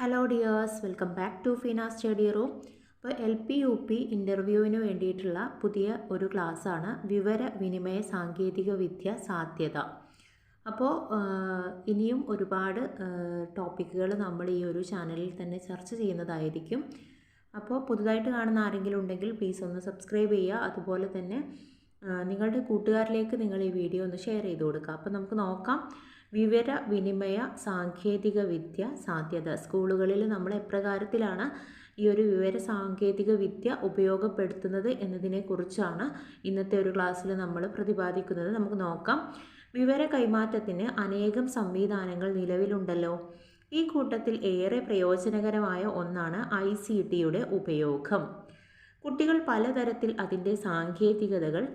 Hello dears welcome back to Feena study room ഇപ്പോൾ L P U P ഇന്റർവ്യൂവിന് വേണ്ടിയിട്ടുള്ള പുതിയ ഒരു ക്ലാസ്സാണ് വിവര വിനിമയ സാങ്കേതിക വിദ്യ സാധ്യത. അപ്പോൾ ഇനിയും ഒരുപാട് ടോപ്പിക്കുകൾ നമ്മൾ ഈ ഒരു ചാനലിൽ തന്നെ ചർച്ച ചെയ്യുന്നതായിരിക്കും. അപ്പോൾ പുതുതായിട്ട് കാണുന്ന ആരെങ്കിലും ഉണ്ടെങ്കിൽ പ്ലീസ് ഒന്ന് സബ്സ്ക്രൈബ് ചെയ്യുക. അതുപോലെ തന്നെ നിങ്ങളുടെ കൂട്ടുകാരിലേക്ക് നിങ്ങൾ ഈ വീഡിയോ ഒന്ന് ഷെയർ ചെയ്ത് കൊടുക്കുക. അപ്പോൾ നമുക്ക് നോക്കാം. വിവര വിനിമയ സാങ്കേതിക വിദ്യ സാധ്യത. സ്കൂളുകളിൽ നമ്മൾ എപ്രകാരത്തിലാണ് ഈ ഒരു വിവര സാങ്കേതിക വിദ്യ ഉപയോഗപ്പെടുത്തുന്നത് എന്നതിനെക്കുറിച്ചാണ് ഇന്നത്തെ ഒരു ക്ലാസ്സിൽ നമ്മൾ പ്രതിപാദിക്കുന്നത്. നമുക്ക് നോക്കാം. വിവര കൈമാറ്റത്തിന് അനേകം സംവിധാനങ്ങൾ നിലവിലുണ്ടല്ലോ. ഈ കൂട്ടത്തിൽ ഏറെ പ്രയോജനകരമായ ഒന്നാണ് ഐ സി ടിയുടെ ഉപയോഗം. കുട്ടികൾ പലതരത്തിൽ അതിന്റെ സാങ്കേതികതകൾ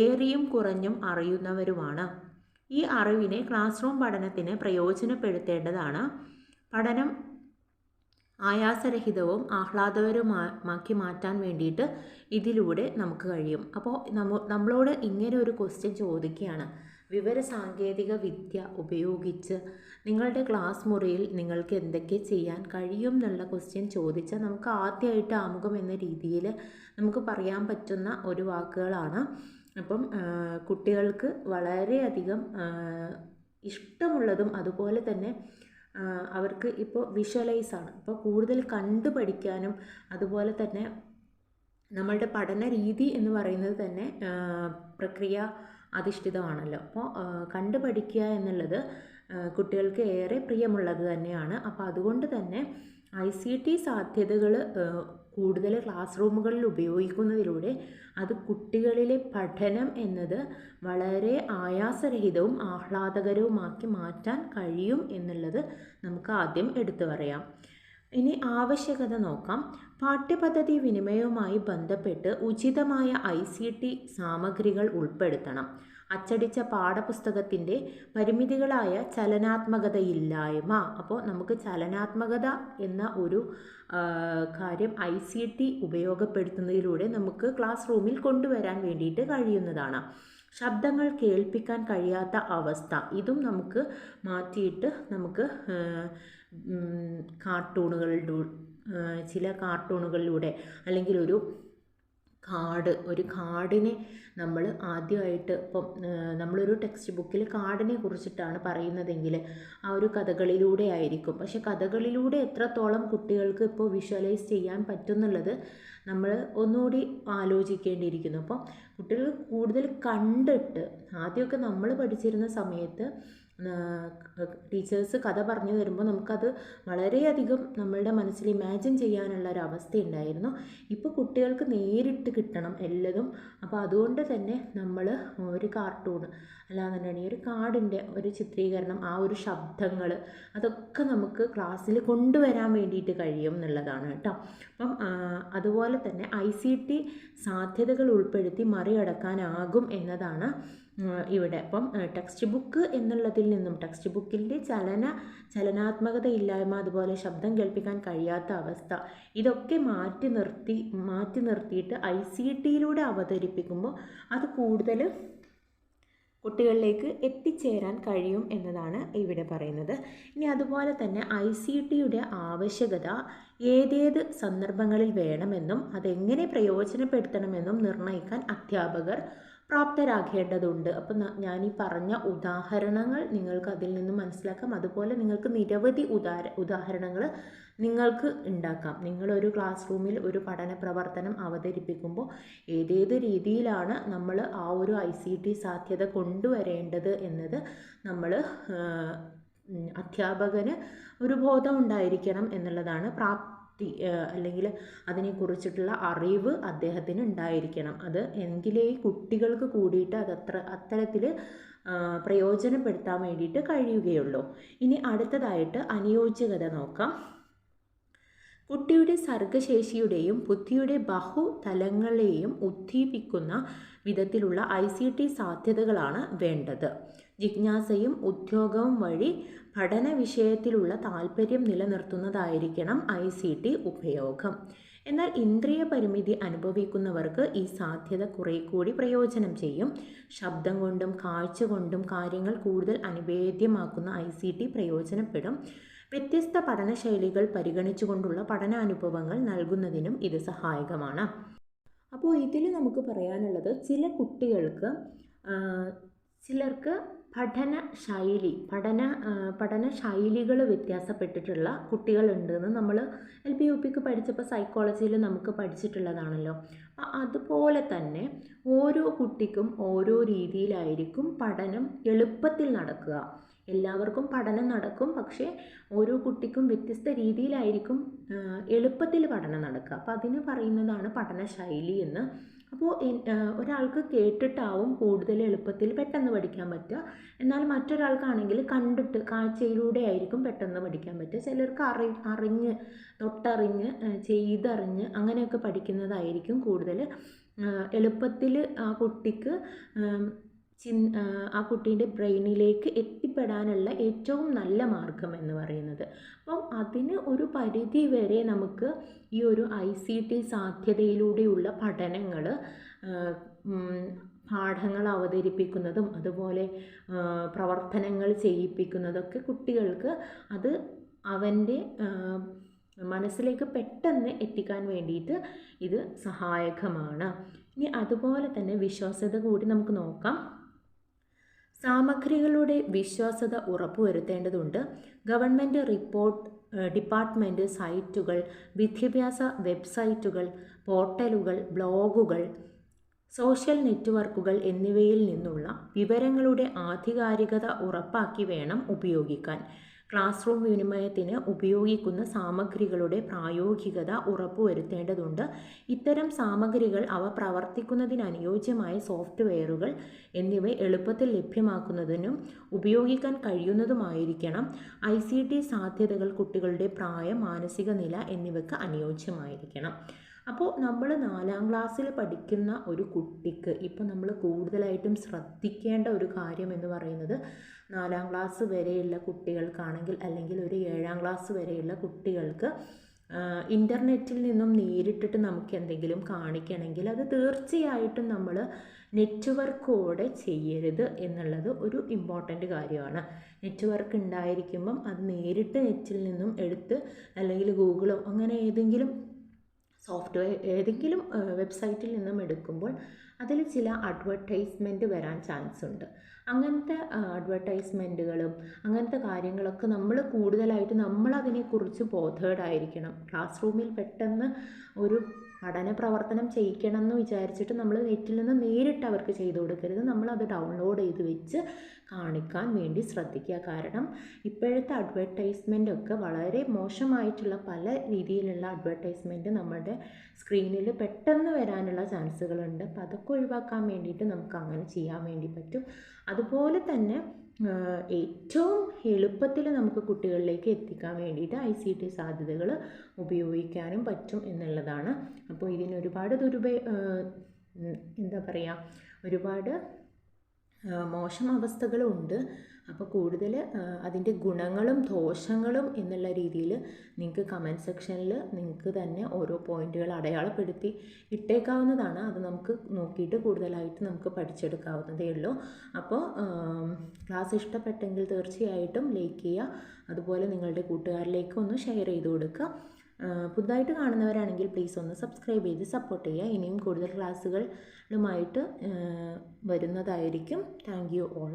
ഏറിയും കുറഞ്ഞും അറിയുന്നവരുമാണ്. ഈ അറിവിനെ ക്ലാസ് റൂം പഠനത്തിന് പ്രയോജനപ്പെടുത്തേണ്ടതാണ്. പഠനം ആയാസരഹിതവും ആഹ്ലാദകരവുമാക്കി മാറ്റാൻ വേണ്ടിയിട്ട് ഇതിലൂടെ നമുക്ക് കഴിയും. അപ്പോൾ നമ്മ നമ്മളോട് ഇങ്ങനെ ഒരു ക്വസ്റ്റ്യൻ ചോദിക്കുകയാണ്. വിവര സാങ്കേതിക വിദ്യ ഉപയോഗിച്ച് നിങ്ങളുടെ ക്ലാസ് മുറിയിൽ നിങ്ങൾക്ക് എന്തൊക്കെ ചെയ്യാൻ കഴിയും എന്നുള്ള ക്വസ്റ്റ്യൻ ചോദിച്ചാൽ നമുക്ക് ആദ്യമായിട്ട് ആമുഖം എന്ന രീതിയിൽ നമുക്ക് പറയാൻ പറ്റുന്ന ഒരു വാക്കുകളാണ് അപ്പം കുട്ടികൾക്ക് വളരെയധികം ഇഷ്ടമുള്ളതും അതുപോലെ തന്നെ അവർക്ക് ഇപ്പോൾ വിഷ്വലൈസ് ആണ് ഇപ്പോൾ കൂടുതൽ കണ്ടു പഠിക്കാനും അതുപോലെ തന്നെ നമ്മളുടെ പഠന രീതി എന്ന് പറയുന്നത് തന്നെ പ്രക്രിയ അധിഷ്ഠിതമാണല്ലോ. അപ്പോൾ കണ്ടു പഠിക്കുക എന്നുള്ളത് കുട്ടികൾക്ക് ഏറെ പ്രിയമുള്ളത് തന്നെയാണ്. അപ്പോൾ അതുകൊണ്ട് തന്നെ ഐ സി ടി സാധ്യതകൾ കൂടുതൽ ക്ലാസ് റൂമുകളിൽ ഉപയോഗിക്കുന്നതിലൂടെ അത് കുട്ടികളിലെ പഠനം എന്നത് വളരെ ആയാസരഹിതവും ആഹ്ലാദകരവുമാക്കി മാറ്റാൻ കഴിയും എന്നുള്ളത് നമുക്ക് ആദ്യം എടുത്തു പറയാം. ഇനി ആവശ്യകത നോക്കാം. പാഠ്യപദ്ധതി വിനിമയവുമായി ബന്ധപ്പെട്ട് ഉചിതമായ ഐ സി ടി സാമഗ്രികൾ ഉൾപ്പെടുത്തണം. അച്ചടിച്ച പാഠപുസ്തകത്തിന്റെ പരിമിതികളായ ചലനാത്മകതയില്ലായ്മ. അപ്പോൾ നമുക്ക് ചലനാത്മകത എന്ന ഒരു കാര്യം ഐ സി ടി ഉപയോഗപ്പെടുത്തുന്നതിലൂടെ നമുക്ക് ക്ലാസ് റൂമിൽ കൊണ്ടുവരാൻ വേണ്ടിയിട്ട് കഴിയുന്നതാണ്. ശബ്ദങ്ങൾ കേൾപ്പിക്കാൻ കഴിയാത്ത അവസ്ഥ. ഇതും നമുക്ക് മാറ്റിയിട്ട് നമുക്ക് കാർട്ടൂണുകളിലൂ ചില കാർട്ടൂണുകളിലൂടെ അല്ലെങ്കിൽ ഒരു കാർഡ് ഒരു കാർഡിനെ നമ്മൾ ആദ്യമായിട്ട് ഇപ്പം നമ്മളൊരു ടെക്സ്റ്റ് ബുക്കിൽ കാർഡിനെ കുറിച്ചിട്ടാണ് പറയുന്നതെങ്കിൽ ആ ഒരു കഥകളിലൂടെ ആയിരിക്കും. പക്ഷെ കഥകളിലൂടെ എത്രത്തോളം കുട്ടികൾക്ക് ഇപ്പോൾ വിഷ്വലൈസ് ചെയ്യാൻ പറ്റുന്നുള്ളത് നമ്മൾ ഒന്നുകൂടി ആലോചിക്കേണ്ടിയിരിക്കുന്നു. അപ്പം കുട്ടികൾ കൂടുതൽ കണ്ടിട്ട് ആദ്യമൊക്കെ നമ്മൾ പഠിച്ചിരുന്ന സമയത്ത് ടീച്ചേഴ്സ് കഥ പറഞ്ഞു തരുമ്പോൾ നമുക്കത് വളരെയധികം നമ്മളുടെ മനസ്സിൽ ഇമാജിൻ ചെയ്യാനുള്ള ഒരു അവസ്ഥ ഉണ്ടായിരുന്നു ഇപ്പോൾ കുട്ടികൾക്ക് നേരിട്ട് കിട്ടണം എല്ലതും. അപ്പോൾ അതുകൊണ്ട് തന്നെ നമ്മൾ ഒരു കാർട്ടൂൺ അല്ലാന്നുണ്ടെങ്കിൽ ഒരു കാർഡിന്റെ ഒരു ചിത്രീകരണം ആ ഒരു ശബ്ദങ്ങൾ അതൊക്കെ നമുക്ക് ക്ലാസ്സിൽ കൊണ്ടുവരാൻ വേണ്ടിയിട്ട് കഴിയും എന്നുള്ളതാണ് കേട്ടോ. അപ്പം അതുപോലെ തന്നെ ഐ സി ടി സാധ്യതകൾ ഉൾപ്പെടുത്തി മറികടക്കാനാകും എന്നതാണ് ഇവിടെ. അപ്പം ടെക്സ്റ്റ് ബുക്ക് എന്നുള്ളതിൽ നിന്നും ടെക്സ്റ്റ് ബുക്കിന്റെ ചലന ചലനാത്മകത ഇല്ലായ്മ അതുപോലെ ശബ്ദം കേൾപ്പിക്കാൻ കഴിയാത്ത അവസ്ഥ ഇതൊക്കെ മാറ്റി നിർത്തി മാറ്റി നിർത്തിയിട്ട് ഐ സി ടിയിലൂടെ അവതരിപ്പിക്കുമ്പോൾ അത് കൂടുതൽ കുട്ടികളിലേക്ക് എത്തിച്ചേരാൻ കഴിയും എന്നതാണ് ഇവിടെ പറയുന്നത്. ഇനി അതുപോലെ തന്നെ ഐ സി ടിയുടെ ആവശ്യകത ഏതേത് സന്ദർഭങ്ങളിൽ വേണമെന്നും അതെങ്ങനെ പ്രയോജനപ്പെടുത്തണമെന്നും നിർണയിക്കാൻ അധ്യാപകർ പ്രാപ്തരാകേണ്ടതുണ്ട്. അപ്പം ഞാൻ ഈ പറഞ്ഞ ഉദാഹരണങ്ങൾ നിങ്ങൾക്ക് അതിൽ നിന്ന് മനസ്സിലാക്കാം. അതുപോലെ നിങ്ങൾക്ക് നിരവധി ഉദാഹര ഉദാഹരണങ്ങൾ നിങ്ങൾക്ക് ഉണ്ടാക്കാം. നിങ്ങളൊരു ക്ലാസ് റൂമിൽ ഒരു പഠന പ്രവർത്തനം അവതരിപ്പിക്കുമ്പോൾ ഏതേത് രീതിയിലാണ് നമ്മൾ ആ ഒരു ഐ സി ടി സാധ്യത കൊണ്ടുവരേണ്ടത് എന്നത് നമ്മൾ അധ്യാപകന് ഒരു ബോധം ഉണ്ടായിരിക്കണം എന്നുള്ളതാണ് അല്ലെങ്കിൽ അതിനെക്കുറിച്ചിട്ടുള്ള അറിവ് അദ്ദേഹത്തിന് ഉണ്ടായിരിക്കണം. അത് എങ്കിലേ കുട്ടികൾക്ക് കൂടിയിട്ട് അത് അത്ര അത്തരത്തിൽ പ്രയോജനപ്പെടുത്താൻ വേണ്ടിയിട്ട് കഴിയുകയുള്ളൂ. ഇനി അടുത്തതായിട്ട് അനുയോജ്യകത നോക്കാം. കുട്ടിയുടെ സർഗശേഷിയുടെയും ബുദ്ധിയുടെ ബഹുതലങ്ങളെയും ഉദ്ദീപിക്കുന്ന വിധത്തിലുള്ള ഐ സി ടി സാധ്യതകളാണ് വേണ്ടത്. ജിജ്ഞാസയും ഉദ്യോഗവും വഴി പഠന വിഷയത്തിലുള്ള താല്പര്യം നിലനിർത്തുന്നതായിരിക്കണം ഐ സി ടി ഉപയോഗം. എന്നാൽ ഇന്ദ്രിയ പരിമിതി അനുഭവിക്കുന്നവർക്ക് ഈ സാധ്യത കുറെ കൂടി പ്രയോജനം ചെയ്യും. ശബ്ദം കൊണ്ടും കാഴ്ച കൊണ്ടും കാര്യങ്ങൾ കൂടുതൽ അനുവേദ്യമാക്കുന്ന ഐ സി ടി പ്രയോജനപ്പെടും. വ്യത്യസ്ത പഠനശൈലികൾ പരിഗണിച്ചുകൊണ്ടുള്ള പഠനാനുഭവങ്ങൾ നൽകുന്നതിനും ഇത് സഹായകമാണ്. അപ്പോൾ ഇതിൽ നമുക്ക് പറയാനുള്ളത് ചില കുട്ടികൾക്ക് ചിലർക്ക് പഠന ശൈലി പഠന പഠന ശൈലികൾ വ്യത്യാസപ്പെട്ടിട്ടുള്ള കുട്ടികളുണ്ടെന്ന് നമ്മൾ എൽ പി യു പിക്ക് പഠിച്ചപ്പോൾ സൈക്കോളജിയിൽ നമുക്ക് പഠിച്ചിട്ടുള്ളതാണല്ലോ. അതുപോലെ തന്നെ ഓരോ കുട്ടിക്കും ഓരോ രീതിയിലായിരിക്കും പഠനം എളുപ്പത്തിൽ നടക്കുക. എല്ലാവർക്കും പഠനം നടക്കും പക്ഷേ ഓരോ കുട്ടിക്കും വ്യത്യസ്ത രീതിയിലായിരിക്കും എളുപ്പത്തിൽ പഠനം നടക്കുക. അപ്പോൾ അതിന് പറയുന്നതാണ് പഠന ശൈലി എന്ന് അപ്പോൾ ഒരാൾക്ക് കേട്ടിട്ടാവും കൂടുതൽ എളുപ്പത്തിൽ പെട്ടെന്ന് പഠിക്കാൻ പറ്റുക. എന്നാൽ മറ്റൊരാൾക്കാണെങ്കിൽ കണ്ടിട്ട് കാഴ്ചയിലൂടെ ആയിരിക്കും പെട്ടെന്ന് പഠിക്കാൻ പറ്റുക. ചിലർക്ക് അറി അറിഞ്ഞ് തൊട്ടറിഞ്ഞ് ചെയ്തറിഞ്ഞ് അങ്ങനെയൊക്കെ പഠിക്കുന്നതായിരിക്കും കൂടുതൽ എളുപ്പത്തിൽ ആ കുട്ടിക്ക് ചിൻ ആ, കുട്ടീന്റെ ബ്രെയിനിലേക്ക് എത്തിപ്പെടാനുള്ള ഏറ്റവും നല്ല മാർഗം എന്ന് പറയുന്നത്. അപ്പം അതിന് ഒരു പരിധി വരെ നമുക്ക് ഈ ഒരു ഐ സി ടി സാധ്യതയിലൂടെയുള്ള പഠനങ്ങൾ പാഠങ്ങൾ അവതരിപ്പിക്കുന്നതും അതുപോലെ പ്രവർത്തനങ്ങൾ ചെയ്യിപ്പിക്കുന്നതൊക്കെ കുട്ടികൾക്ക് അത് അവന്റെ മനസ്സിലേക്ക് പെട്ടെന്ന് എത്തിക്കാൻ വേണ്ടിയിട്ട് ഇത് സഹായകമാണ്. ഇനി അതുപോലെ തന്നെ വിശ്വാസ്യത കൂടി നമുക്ക് നോക്കാം. സാമഗ്രികളുടെ വിശ്വാസ്യത ഉറപ്പുവരുത്തേണ്ടതുണ്ട്. ഗവൺമെന്റ് റിപ്പോർട്ട് ഡിപ്പാർട്ട്മെന്റ് സൈറ്റുകൾ വിദ്യാഭ്യാസ വെബ്സൈറ്റുകൾ പോർട്ടലുകൾ ബ്ലോഗുകൾ സോഷ്യൽ നെറ്റ്വർക്കുകൾ എന്നിവയിൽ നിന്നുള്ള വിവരങ്ങളുടെ ആധികാരികത ഉറപ്പാക്കി വേണം ഉപയോഗിക്കാൻ. ക്ലാസ് റൂം വിനിമയത്തിന് ഉപയോഗിക്കുന്ന സാമഗ്രികളുടെ പ്രായോഗികത ഉറപ്പുവരുത്തേണ്ടതുണ്ട്. ഇത്തരം സാമഗ്രികൾ അവ പ്രവർത്തിക്കുന്നതിനനുയോജ്യമായ സോഫ്റ്റ്വെയറുകൾ എന്നിവ എളുപ്പത്തിൽ ലഭ്യമാക്കുന്നതിനും ഉപയോഗിക്കാൻ കഴിയുന്നതുമായിരിക്കണം. ഐ സി ടി സാധ്യതകൾ കുട്ടികളുടെ പ്രായം മാനസിക നില എന്നിവയ്ക്ക് അനുയോജ്യമായിരിക്കണം. അപ്പോൾ നമ്മൾ നാലാം ക്ലാസ്സിൽ പഠിക്കുന്ന ഒരു കുട്ടിക്ക് ഇപ്പോൾ നമ്മൾ കൂടുതലായിട്ടും ശ്രദ്ധിക്കേണ്ട ഒരു കാര്യം എന്ന് പറയുന്നത് നാലാം ക്ലാസ് വരെയുള്ള കുട്ടികൾക്കാണെങ്കിൽ അല്ലെങ്കിൽ ഒരു ഏഴാം ക്ലാസ് വരെയുള്ള കുട്ടികൾക്ക് ഇന്റർനെറ്റിൽ നിന്നും നേരിട്ടിട്ട് നമുക്ക് എന്തെങ്കിലും കാണിക്കണമെങ്കിൽ അത് തീർച്ചയായിട്ടും നമ്മൾ നെറ്റ്വർക്കോടെ ചെയ്യരുത് എന്നുള്ളത് ഒരു ഇമ്പോർട്ടന്റ് കാര്യമാണ്. നെറ്റ്വർക്ക് ഉണ്ടായിരിക്കുമ്പം അത് നേരിട്ട് നെറ്റിൽ നിന്നും എടുത്ത് അല്ലെങ്കിൽ ഗൂഗിളോ അങ്ങനെ ഏതെങ്കിലും സോഫ്റ്റ്വെയർ ഏതെങ്കിലും വെബ്സൈറ്റിൽ നിന്നും എടുക്കുമ്പോൾ അതിൽ ചില അഡ്വർടൈസ്മെന്റ് വരാൻ ചാൻസ് ഉണ്ട്. അങ്ങനത്തെ അഡ്വർടൈസ്മെന്റുകളും അങ്ങനത്തെ കാര്യങ്ങളൊക്കെ നമ്മൾ കൂടുതലായിട്ട് നമ്മളതിനെക്കുറിച്ച് ബോധേഡ് ആയിരിക്കണം ക്ലാസ് റൂമിൽ പെട്ടെന്ന് ഒരു പഠന പ്രവർത്തനം ചെയ്യിക്കണം എന്ന് വിചാരിച്ചിട്ട് നമ്മൾ നെറ്റിൽ നിന്ന് നേരിട്ട് അവർക്ക് ചെയ്തു കൊടുക്കരുത്. നമ്മളത് ഡൗൺലോഡ് ചെയ്ത് വെച്ച് കാണിക്കാൻ വേണ്ടി ശ്രദ്ധിക്കുക. കാരണം ഇപ്പോഴത്തെ അഡ്വർടൈസ്മെന്റ് ഒക്കെ വളരെ മോശമായിട്ടുള്ള പല രീതിയിലുള്ള അഡ്വർടൈസ്മെന്റ് നമ്മുടെ സ്ക്രീനിൽ പെട്ടെന്ന് വരാനുള്ള ചാൻസുകളുണ്ട്. അപ്പോൾ അതൊക്കെ ഒഴിവാക്കാൻ വേണ്ടിയിട്ട് നമുക്ക് അങ്ങനെ ചെയ്യാൻ വേണ്ടി പറ്റും. അതുപോലെ തന്നെ ഏറ്റവും എളുപ്പത്തിൽ നമുക്ക് കുട്ടികളിലേക്ക് എത്തിക്കാൻ വേണ്ടിയിട്ട് ഐ സി ടി സാധ്യതകൾ ഉപയോഗിക്കാനും പറ്റും എന്നുള്ളതാണ്. അപ്പോൾ ഇതിന് ഒരുപാട് ദുരുപയോ എന്താ പറയുക ഒരുപാട് ആ, അവസ്ഥകളും ഉണ്ട്. അപ്പോൾ കൂടുതൽ അതിന്റെ ഗുണങ്ങളും ദോഷങ്ങളും എന്നുള്ള രീതിയിൽ നിങ്ങൾക്ക് കമന്റ് സെക്ഷനിൽ നിങ്ങൾക്ക് തന്നെ ഓരോ പോയിന്റുകൾ അടയാളപ്പെടുത്തി ഇട്ടേക്കാവുന്നതാണ്. അത് നമുക്ക് നോക്കിയിട്ട് കൂടുതലായിട്ട് നമുക്ക് പഠിച്ചെടുക്കാവുന്നതേ ഉള്ളൂ. അപ്പോൾ ക്ലാസ് ഇഷ്ടപ്പെട്ടെങ്കിൽ തീർച്ചയായിട്ടും ലൈക്ക് ചെയ്യുക. അതുപോലെ നിങ്ങളുടെ കൂട്ടുകാരിലേക്ക് ഒന്ന് ഷെയർ ചെയ്ത് കൊടുക്കുക. പുതുതായിട്ട് കാണുന്നവരാണെങ്കിൽ പ്ലീസ് ഒന്ന് സബ്സ്ക്രൈബ് ചെയ്ത് സപ്പോർട്ട് ചെയ്യുക. ഇനിയും കൂടുതൽ ക്ലാസ്സുകളുമായിട്ട് വരുന്നതായിരിക്കും. Thank you all